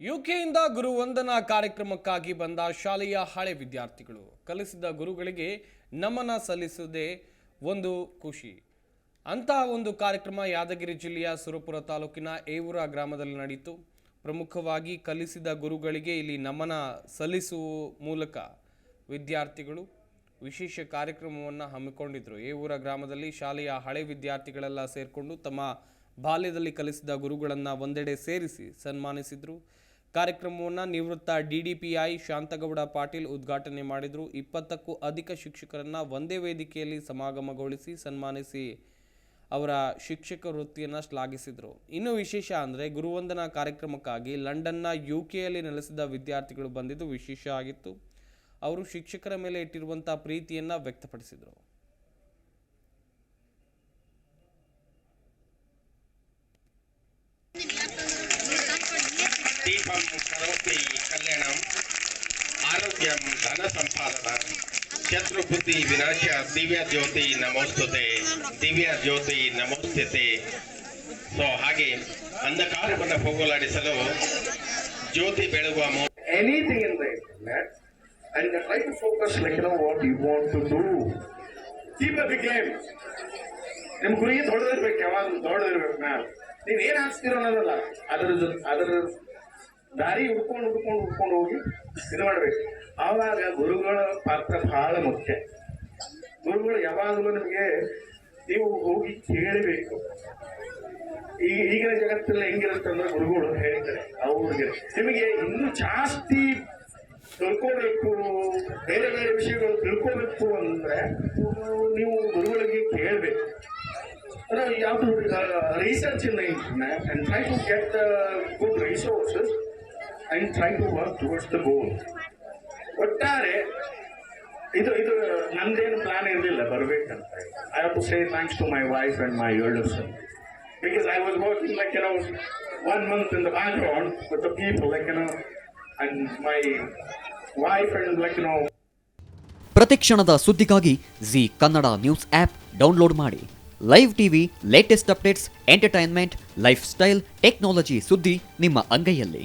ಯುಕೆಯಿಂದ ಗುರುವಂದನಾ ಕಾರ್ಯಕ್ರಮಕ್ಕಾಗಿ ಬಂದ ಶಾಲೆಯ ಹಳೆ ವಿದ್ಯಾರ್ಥಿಗಳು ಕಲಿಸಿದ ಗುರುಗಳಿಗೆ ನಮನ ಸಲ್ಲಿಸುವುದೇ ಒಂದು ಖುಷಿ. ಅಂತಹ ಒಂದು ಕಾರ್ಯಕ್ರಮ ಯಾದಗಿರಿ ಜಿಲ್ಲೆಯ ಸುರಪುರ ತಾಲೂಕಿನ ಏವೂರ ಗ್ರಾಮದಲ್ಲಿ ನಡೆಯಿತು ಪ್ರಮುಖವಾಗಿ ಕಲಿಸಿದ ಗುರುಗಳಿಗೆ ಇಲ್ಲಿ ನಮನ ಸಲ್ಲಿಸುವ ಮೂಲಕ ವಿದ್ಯಾರ್ಥಿಗಳು ವಿಶೇಷ ಕಾರ್ಯಕ್ರಮವನ್ನು ಹಮ್ಮಿಕೊಂಡಿದ್ದರು ಏವೂರ ಗ್ರಾಮದಲ್ಲಿ ಶಾಲೆಯ ಹಳೆ ವಿದ್ಯಾರ್ಥಿಗಳೆಲ್ಲ ಸೇರಿಕೊಂಡು ತಮ್ಮ ಬಾಲ್ಯದಲ್ಲಿ ಕಲಿಸಿದ ಗುರುಗಳನ್ನು ಒಂದೆಡೆ ಸೇರಿಸಿ ಸನ್ಮಾನಿಸಿದರು. ಕಾರ್ಯಕ್ರಮವನ್ನು ನಿವೃತ್ತ ಡಿಡಿಪಿಐ ಶಾಂತಗೌಡ ಪಾಟೀಲ್ ಉದ್ಘಾಟನೆ ಮಾಡಿದರು. ಇಪ್ಪತ್ತಕ್ಕೂ ಅಧಿಕ ಶಿಕ್ಷಕರನ್ನು ಒಂದೇ ವೇದಿಕೆಯಲ್ಲಿ ಸಮಾಗಮಗೊಳಿಸಿ ಸನ್ಮಾನಿಸಿ ಅವರ ಶಿಕ್ಷಕ ವೃತ್ತಿಯನ್ನು ಶ್ಲಾಘಿಸಿದರು. ಇನ್ನು ವಿಶೇಷ ಅಂದರೆ ಗುರುವಂದನಾ ಕಾರ್ಯಕ್ರಮಕ್ಕಾಗಿ ಲಂಡನ್ನ ಯು ಕೆಯಲ್ಲಿ ನೆಲೆಸಿದ ವಿದ್ಯಾರ್ಥಿಗಳು ಬಂದಿದ್ದು ವಿಶೇಷ ಆಗಿತ್ತು. ಅವರು ಶಿಕ್ಷಕರ ಮೇಲೆ ಇಟ್ಟಿರುವಂಥ ಪ್ರೀತಿಯನ್ನು ವ್ಯಕ್ತಪಡಿಸಿದರು. దీపం సరస్వతి ಕಲ್ಯಾಣಂ, ಆರೋಗ್ಯಂ ಧನ ಸಂಪಾದನ శత్రుబుద్ధి వినాశ ದಿವ್ಯ ಜ್ಯೋತಿ ನಮೋಸ್ತುತೆ, ದಿವ್ಯ ಜ್ಯೋತಿ ನಮೋಸ್ತುತೆ. ಸೊ ಹಾಗೆ ಅಂಧಕಾರವನ್ನು ಹೋಗಲಾಡಿಸಲು ಜ್ಯೋತಿ ಬೆಳಗುವ anything in life and you can try to focus like, you know, what you want to do. Keep at ದೊಡ್ಡದಿರ್ಬೇಕು ಯಾವಾಗ ದೊಡ್ಡದಿರ್ಬೇಕು ನಾನು ನೀವ್ ಏನ್ ಹಾಕ್ತಿರೋ ಅನ್ನೋದಲ್ಲ. ಅದರ ಅದರ ದಾರಿ ಹುಡ್ಕೊಂಡು ಹುಡ್ಕೊಂಡು ಹುಡ್ಕೊಂಡು ಹೋಗಿ ಇದು ಮಾಡ್ಬೇಕು. ಆವಾಗ ಗುರುಗಳ ಪಾತ್ರ ಬಹಳ ಮುಖ್ಯ. ಗುರುಗಳು ಯಾವಾಗಲೂ ನಿಮಗೆ ನೀವು ಹೋಗಿ ಕೇಳಬೇಕು. ಈಗ ಈಗಿನ ಜಗತ್ತಲ್ಲಿ ಹೆಂಗಿರುತ್ತೆ ಅಂದ್ರೆ ಗುರುಗಳು ಹೇಳ್ತಾರೆ, ಅವ್ರಿಗೆ ನಿಮಗೆ ಇನ್ನೂ ಜಾಸ್ತಿ ತಿಳ್ಕೋಬೇಕು, ಬೇರೆ ಬೇರೆ ವಿಷಯಗಳು ತಿಳ್ಕೋಬೇಕು ಅಂದ್ರೆ ನೀವು ಗುರುಗಳಿಗೆ ಕೇಳಬೇಕು. ಯಾವುದು research in and to get good resources and try to work towards the goal ಒಟ್ಟಾರೆ, ಇದು ಇದು, ನಂದೇನು ಪ್ಲಾನ್ ಇರಲಿಲ್ಲ, ಬರಬೇಕಂತ. I have to say thanks to my wife and my elder son because I was working like, you know, one month in the background with the people like, you know, and my wife and, like, you know. ಪ್ರತಿಕ್ಷಣದ ಸುದ್ದಿಗಾಗಿ Zee Kannada news app download ಮಾಡಿ. Live TV latest updates entertainment lifestyle technology ಸುದ್ದಿ ನಿಮ್ಮ ಅಂಗೈಯಲ್ಲಿ.